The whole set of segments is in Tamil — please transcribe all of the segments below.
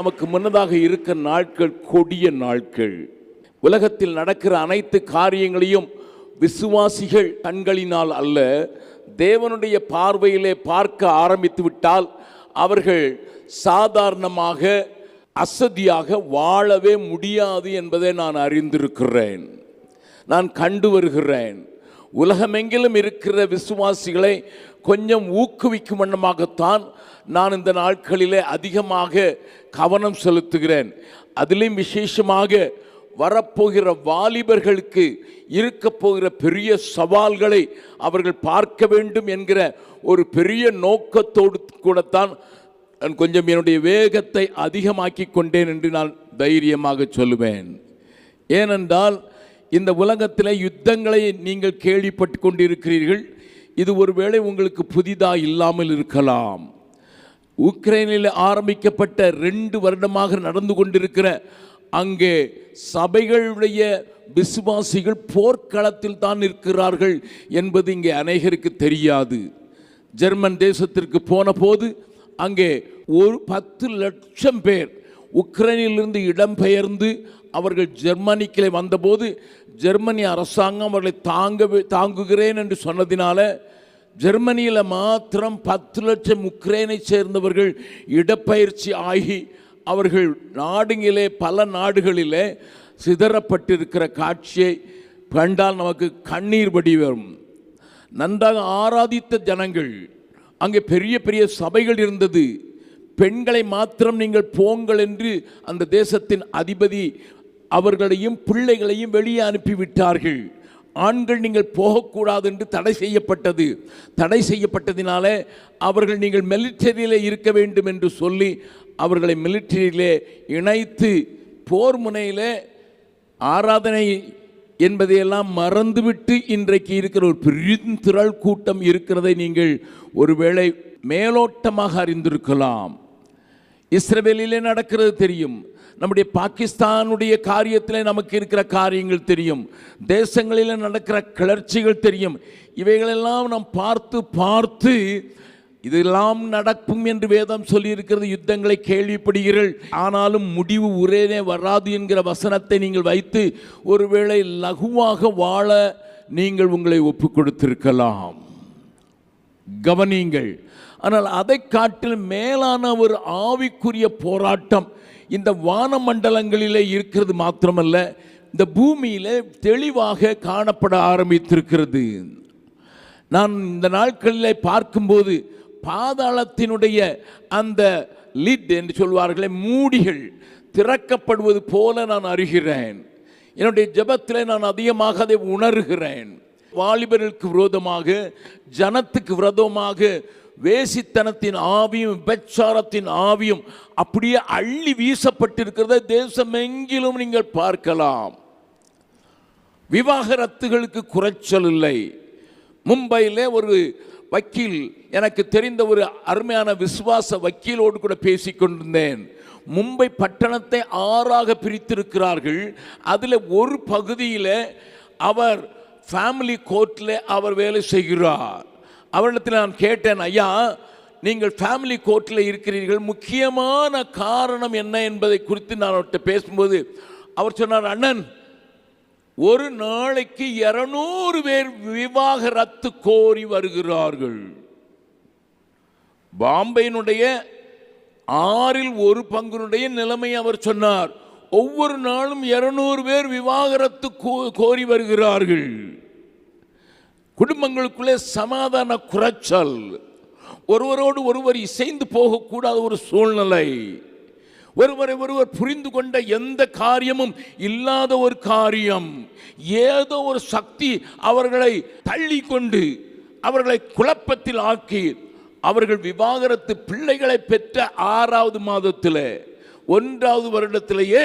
நமக்கு முன்னதாக இருக்க நாட்கள் கொடிய நாட்கள். உலகத்தில் நடக்கிற அனைத்து காரியங்களையும் விசுவாசிகள் கண்களினால் அல்ல தேவனுடைய பார்வையிலே பார்க்க ஆரம்பித்து விட்டால் அவர்கள் சாதாரணமாக அசதியாக வாழவே முடியாது என்பதை நான் அறிந்திருக்கிறேன். நான் கண்டு வருகிறேன். உலகமெங்கிலும் இருக்கிற விசுவாசிகளை கொஞ்சம் ஊக்குவிக்கும் வண்ணமாகத்தான் நான் இந்த நாட்களிலே அதிகமாக கவனம் செலுத்துகிறேன். அதிலும் விசேஷமாக வரப்போகிற வாலிபர்களுக்கு இருக்க போகிற பெரிய சவால்களை அவர்கள் பார்க்க வேண்டும் என்கிற ஒரு பெரிய நோக்கத்தோடு கூடத்தான் நான் கொஞ்சம் என்னுடைய வேகத்தை அதிகமாக்கி கொண்டேன் என்று நான் தைரியமாக சொல்லுவேன். ஏனென்றால் இந்த உலகத்தில் யுத்தங்களை நீங்கள் கேள்விப்பட்டு கொண்டிருக்கிறீர்கள். இது ஒருவேளை உங்களுக்கு புதிதாக இல்லாமல் இருக்கலாம். உக்ரைனில் ஆரம்பிக்கப்பட்ட ரெண்டு வருடமாக நடந்து கொண்டிருக்கிற அங்கே சபைகளுடைய விசுவாசிகள் போர்க்களத்தில் தான் இருக்கிறார்கள் என்பது இங்கே அநேகருக்கு தெரியாது. ஜெர்மன் தேசத்திற்கு போன போது அங்கே ஒரு பத்து லட்சம் பேர் உக்ரைனிலிருந்து இடம்பெயர்ந்து அவர்கள் ஜெர்மனிக்கிலே வந்தபோது ஜெர்மனி அரசாங்கம் அவர்களை தாங்க தாங்குகிறேன் என்று சொன்னதினால ஜெர்மனியில் மாத்திரம் பத்து லட்சம் உக்ரைனை சேர்ந்தவர்கள் இடப்பயிற்சி ஆகி அவர்கள் நாடுங்களே பல நாடுகளிலே சிதறப்பட்டிருக்கிற காட்சியை கண்டால் நமக்கு கண்ணீர் வடி வரும். நன்றாக ஆராதித்த ஜனங்கள் அங்கே பெரிய பெரிய சபைகள் இருந்தது. பெண்களை மாத்திரம் நீங்கள் போங்கள் என்று அந்த தேசத்தின் அதிபதி அவர்களையும் பிள்ளைகளையும் வெளியே அனுப்பிவிட்டார்கள். ஆண்கள் நீங்கள் போகக்கூடாது என்று தடை செய்யப்பட்டது. தடை செய்யப்பட்டதினால அவர்கள் நீங்கள் மிலிட்டரியிலே இருக்க வேண்டும் என்று சொல்லி அவர்களை மிலிட்டரியிலே இணைத்து போர் முனையிலே ஆராதனை என்பதையெல்லாம் மறந்துவிட்டு இன்றைக்கு இருக்கிற ஒரு பெருந்திரள் கூட்டம் இருக்கிறதை நீங்கள் ஒருவேளை மேலோட்டமாக அறிந்திருக்கலாம். இஸ்ரவேலிலே நடக்கிறது தெரியும். நம்முடைய பாகிஸ்தானுடைய காரியத்தில் நமக்கு இருக்கிற காரியங்கள் தெரியும். தேசங்களில் நடக்கிற கிளர்ச்சிகள் தெரியும். இவைகளெல்லாம் நாம் பார்த்து பார்த்து இதெல்லாம் நடக்கும் என்று வேதம் சொல்லியிருக்கிறது. யுத்தங்களை கேள்விப்படுகிறீர்கள். ஆனாலும் முடிவு உரேனே வராது என்கிற வசனத்தை நீங்கள் வைத்து ஒருவேளை லகுவாக வாழ நீங்கள் உங்களை ஒப்பு கொடுத்திருக்கலாம் கவனியுங்கள். ஆனால் அதை காட்டில் மேலான ஒரு ஆவிக்குரிய போராட்டம் இந்த வானமண்டலங்களிலே இருக்கிறது மாத்திரமல்ல இந்த பூமியில் தெளிவாக காணப்பட ஆரம்பித்திருக்கிறது. நான் இந்த நாட்களில் பார்க்கும்போது பாதாளத்தினுடைய அந்த லிட் என்று சொல்வார்களே மூடிகள் திறக்கப்படுவது போல நான் அறிகிறேன். என்னுடைய ஜபத்தில் நான் அதிகமாக அதை உணர்கிறேன். வாலிபர்களுக்கு விரோதமாக ஜனத்துக்கு விரோதமாக வேசித்தனத்தின் ஆவியும் விபச்சாரத்தின் ஆவியும் அப்படியே அள்ளி வீசப்பட்டிருக்கிறத தேசமெங்கிலும் நீங்கள் பார்க்கலாம். விவாகரத்துகளுக்கு குறைச்சல் இல்லை. மும்பையில் ஒரு வக்கீல் எனக்கு தெரிந்த ஒரு அருமையான விசுவாச வக்கீலோடு கூட பேசி கொண்டிருந்தேன். மும்பை பட்டணத்தை ஆறாக பிரித்திருக்கிறார்கள். அதில் ஒரு பகுதியில் அவர் ஃபேமிலி கோர்ட்டில் அவர் வேலை செய்கிறார். அவரிடத்தில் நான் கேட்டேன் ஐயா நீங்கள் ஃபேமிலி கோர்ட்டில் இருக்கிறீர்கள். முக்கியமான காரணம் என்ன என்பதை குறித்து நான் அவர்கிட்ட பேசும்போது அவர் சொன்னார் அண்ணன் ஒரு நாளைக்கு இருநூறு பேர் விவாகரத்து கோரி வருகிறார்கள். பாம்பையினுடைய ஆறில் ஒரு பங்கினுடைய நிலைமை அவர் சொன்னார். ஒவ்வொரு நாளும் இருநூறு பேர் விவாகரத்து கோ- கோரி வருகிறார்கள். குடும்பங்களுக்குள்ளே சமாதான குறைச்சல். ஒருவரோடு ஒருவர் இசைந்து போகக்கூடாத ஒரு சூழ்நிலை. ஒருவரை ஒருவர் புரிந்து கொண்ட எந்த காரியமும் இல்லாத ஒரு காரியம். ஏதோ ஒரு சக்தி அவர்களை தள்ளி கொண்டு அவர்களை குழப்பத்தில் ஆக்கி அவர்கள் விவாகரத்து பிள்ளைகளை பெற்ற ஆறாவது மாதத்தில் ஒன்றாவது வருடத்திலேயே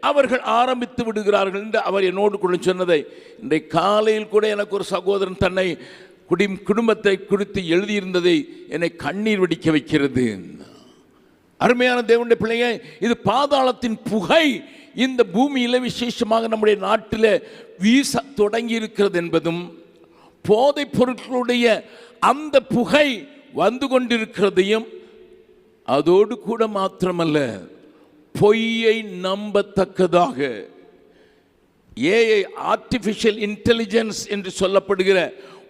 அவர்கள் ஆரம்பித்து விடுகிறார்கள் என்று அவர் என்னோடு கூட சொன்னதை. இன்றைக்கு காலையில் கூட எனக்கு ஒரு சகோதரன் தன்னை குடி குடும்பத்தை குறித்து எழுதியிருந்ததை என்னை கண்ணீர் வெடிக்க வைக்கிறது. அருமையான தேவனுடைய பிள்ளைங்க இது பாதாளத்தின் புகை. இந்த பூமியில் விசேஷமாக நம்முடைய நாட்டில் வீச தொடங்கி இருக்கிறது என்பதும் போதைப் பொருட்களுடைய அந்த புகை வந்து கொண்டிருக்கிறதையும் அதோடு கூட மாத்திரமல்ல. பொய்யை நம்பத்தக்கதாக ஏஐ ஆர்டிஃபிஷியல் இன்டெலிஜென்ஸ் என்று சொல்லப்படுகிற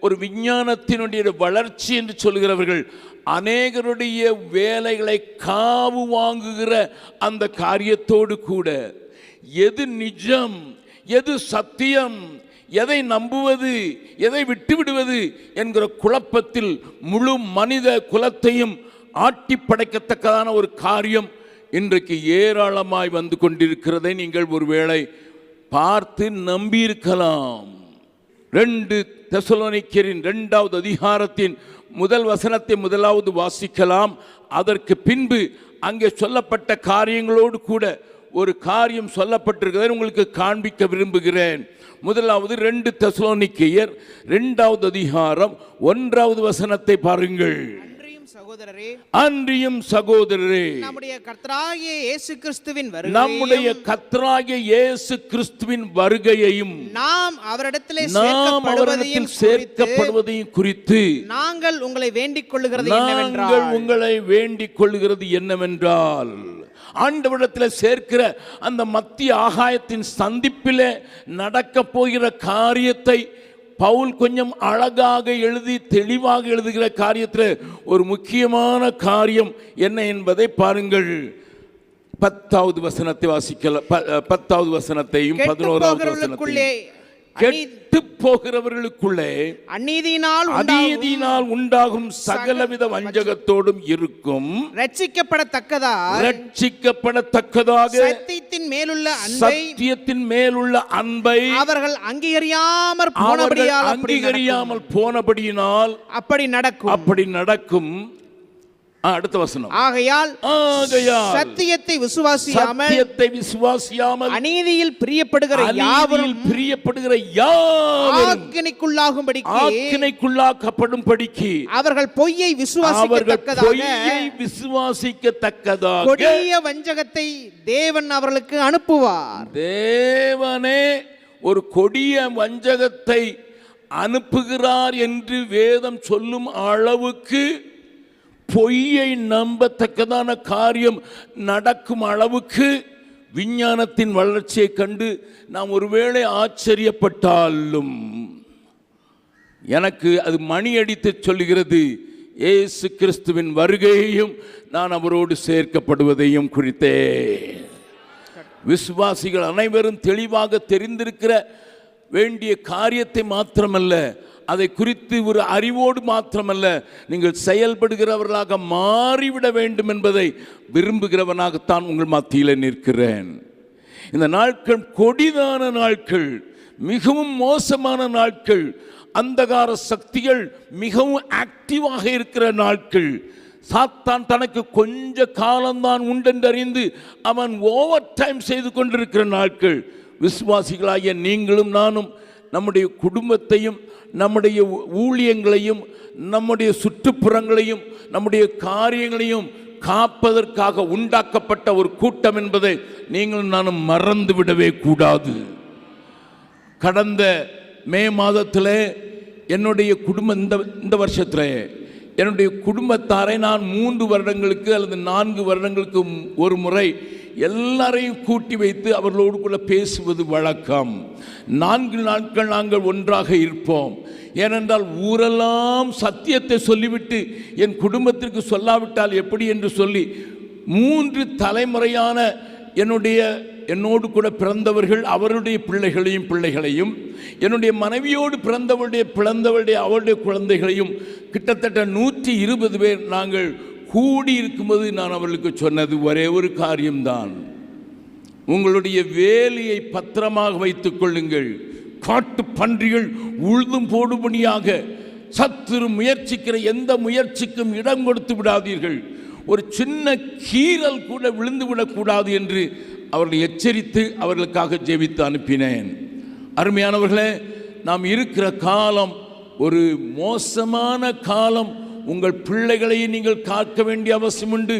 ஒரு விஞ்ஞானத்தினுடைய வளர்ச்சி என்று சொல்கிறவர்கள் அநேகருடைய வேலைகளை காவு வாங்குகிற அந்த காரியத்தோடு கூட எது நிஜம் எது சத்தியம் எதை நம்புவது எதை விட்டுவிடுவது என்கிற குழப்பத்தில் முழு மனித குலத்தையும் ஆட்டி படைக்கத்தக்கதான ஒரு காரியம் இன்றைக்கு ஏராளமாய் வந்து கொண்டிருக்கிறதை நீங்கள் ஒருவேளை பார்த்து நம்பியிருக்கலாம். ரெண்டு தெசலோனிக்கரின் ரெண்டாவது அதிகாரத்தின் முதல் வசனத்தை முதலாவது வாசிக்கலாம். அதற்கு பின்பு அங்கே சொல்லப்பட்ட காரியங்களோடு கூட ஒரு காரியம் சொல்லப்பட்டிருக்கிறதை உங்களுக்கு காண்பிக்க விரும்புகிறேன். முதலாவது ரெண்டு தெசலோனிக்கையர் ரெண்டாவது அதிகாரம் ஒன்றாவது வசனத்தை பாருங்கள். சகோதரரே அன்றியும் சகோதரரே நம்முடைய கர்த்தராகிய இயேசு கிறிஸ்துவின் நம்முடைய வருகையையும் கர்த்தராகிய இயேசு கிறிஸ்துவின் வருகையையும் நாம் அவரிடத்திலே நாம் அவரிடத்தில் சேர்க்கப்படுவதையும் குறித்து நாங்கள் உங்களை வேண்டிக் கொள்ளுகிறது நாங்கள் உங்களை வேண்டிக் கொள்கிறது என்னவென்றால் ஆண்டவரிடத்தில் சேர்க்கிற அந்த மத்திய ஆகாயத்தின் சந்திப்பிலே நடக்க போகிற காரியத்தை பவுல் கொஞ்சம் அழகாக எழுதி தெளிவாக எழுதுகிற காரியத்தில் ஒரு முக்கியமான காரியம் என்ன என்பதை பாருங்கள். பத்தாவது வசனத்தை வாசிக்கல பத்தாவது வசனத்தையும் பதினோராவது வசனத்தையும். கெட்டு போகிறவர்களுக்குள்ளே அநீதியினால் அநீதியினால் உண்டாகும் சகலவித வஞ்சகத்தோடும் இருக்கும். ரட்சிக்கப்படத்தக்கதாய் ரட்சிக்கப்படத்தக்கதாக சத்தியத்தின் மேலுள்ள அன்பை சத்தியத்தின் மேலுள்ள அன்பை அவர்கள் அங்கீகரியாமற் அவர்கள் போனபடியால். அங்கீகரியாமல் போனபடியினால் அப்படி நடக்கும். அப்படி நடக்கும். அடுத்த வசனம். ஆகையால் சத்தியத்தை விசுவாசியாமல் சத்தியத்தை விசுவாசியாமல் அநீதியில் பிரியப்படுகிற யாவரும் பிரியப்படுகிற யாவரும் ஆக்கினைக்குள்ளாகும்படிக்கு ஆக்கினைக்குள்ளாக்கப்படும் படிக்கு அவர்கள் பொய்யை விசுவாசிக்கத்தக்கதாக பொய்யை விசுவாசிக்கத்தக்கதாக கொடிய வஞ்சகத்தை தேவன் அவர்களுக்கு அனுப்புவார். தேவனே ஒரு கொடிய வஞ்சகத்தை அனுப்புகிறார் என்று வேதம் சொல்லும் அளவுக்கு பொய்யை நம்பத்தக்கதான காரியம் நடக்கும் அளவுக்கு விஞ்ஞானத்தின் வளர்ச்சியை கண்டு நாம் ஒருவேளை ஆச்சரியப்பட்டாலும். எனக்கு அது மணி அடித்து சொல்லுகிறது ஏசு கிறிஸ்துவின் வருகையையும் நான் அவரோடு சேர்க்கப்படுவதையும் குறித்தே. விசுவாசிகள் அனைவரும் தெளிவாக தெரிந்திருக்கிற வேண்டிய காரியத்தை மாத்திரமல்ல அதை குறித்து ஒரு அறிவோடு மாத்திரமல்ல நீங்கள் செயல்படுகிறவர்களாக மாறிவிட வேண்டும் என்பதை விரும்புகிறவனாகத்தான் உங்கள் மத்தியில் நிற்கிறேன். இந்த நாட்கள் கொடிதான நாட்கள் மிகவும் மோசமான நாட்கள் அந்தகார சக்திகள் மிகவும் ஆக்டிவாக இருக்கிற நாட்கள். சாத்தான் தனக்கு கொஞ்ச காலம்தான் உண்டென்றறிந்து அவன் ஓவர் டைம் செய்து கொண்டிருக்கிற நாட்கள். விசுவாசிகளாகிய நீங்களும் நானும் நம்முடைய குடும்பத்தையும் நம்முடைய ஊழியங்களையும் நம்முடைய சுற்றுப்புறங்களையும் நம்முடைய காரியங்களையும் காப்பதற்காக உண்டாக்கப்பட்ட ஒரு கூட்டம் என்பதை நீங்களும் நானும் மறந்து விடவே கூடாது. கடந்த மே மாதத்தில் என்னுடைய குடும்பம் இந்த இந்த வருஷத்தில் என்னுடைய குடும்பத்தாரை நான் மூன்று வருடங்களுக்கு அல்லது நான்கு வருடங்களுக்கு ஒரு முறை எல்லாரையும் கூட்டி வைத்து அவர்களோடு கூட பேசுவது வழக்கம். நான்கு நாட்கள் நாங்கள் ஒன்றாக இருப்போம். ஏனென்றால் ஊரெல்லாம் சத்தியத்தை சொல்லிவிட்டு என் குடும்பத்திற்கு சொல்லாவிட்டால் எப்படி என்று சொல்லி மூன்று தலைமுறையான என்னுடைய என்னோடு கூட பிறந்தவர்கள் அவருடைய பிள்ளைகளையும் பிள்ளைகளையும் என்னுடைய மனைவியோடு பிறந்தவருடைய பிறந்தவருடைய அவருடைய குழந்தைகளையும் கிட்டத்தட்ட நூற்றி இருபது பேர் நாங்கள் கூடி இருக்கும்போது நான் அவர்களுக்கு சொன்னது ஒரே ஒரு காரியம்தான். உங்களுடைய வேலையை பத்திரமாக வைத்துக் கொள்ளுங்கள். காட்டு பன்றிகள் உழுதும் போடுபடியாக சத்துரு முயற்சிக்கிற எந்த முயற்சிக்கும் இடம் கொடுத்து விடாதீர்கள். ஒரு சின்ன கீறல் கூட விழுந்து விடக்கூடாது என்று அவர்களை எச்சரித்து அவர்களுக்காக ஜெபித்து அனுப்பினேன். அருமையானவர்களே நாம் இருக்கிற காலம் ஒரு மோசமான காலம். உங்கள் பிள்ளைகளை நீங்கள் காக்க வேண்டிய அவசியம் உண்டு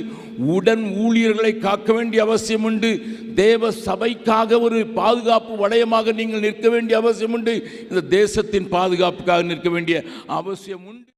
உடன் ஊழியர்களை காக்க வேண்டிய அவசியம் உண்டு தேவ சபைக்காக ஒரு பாதுகாப்பு வளையமாக நீங்கள் நிற்க வேண்டிய அவசியம் உண்டு இந்த தேசத்தின் பாதுகாப்புக்காக நிற்க வேண்டிய அவசியம் உண்டு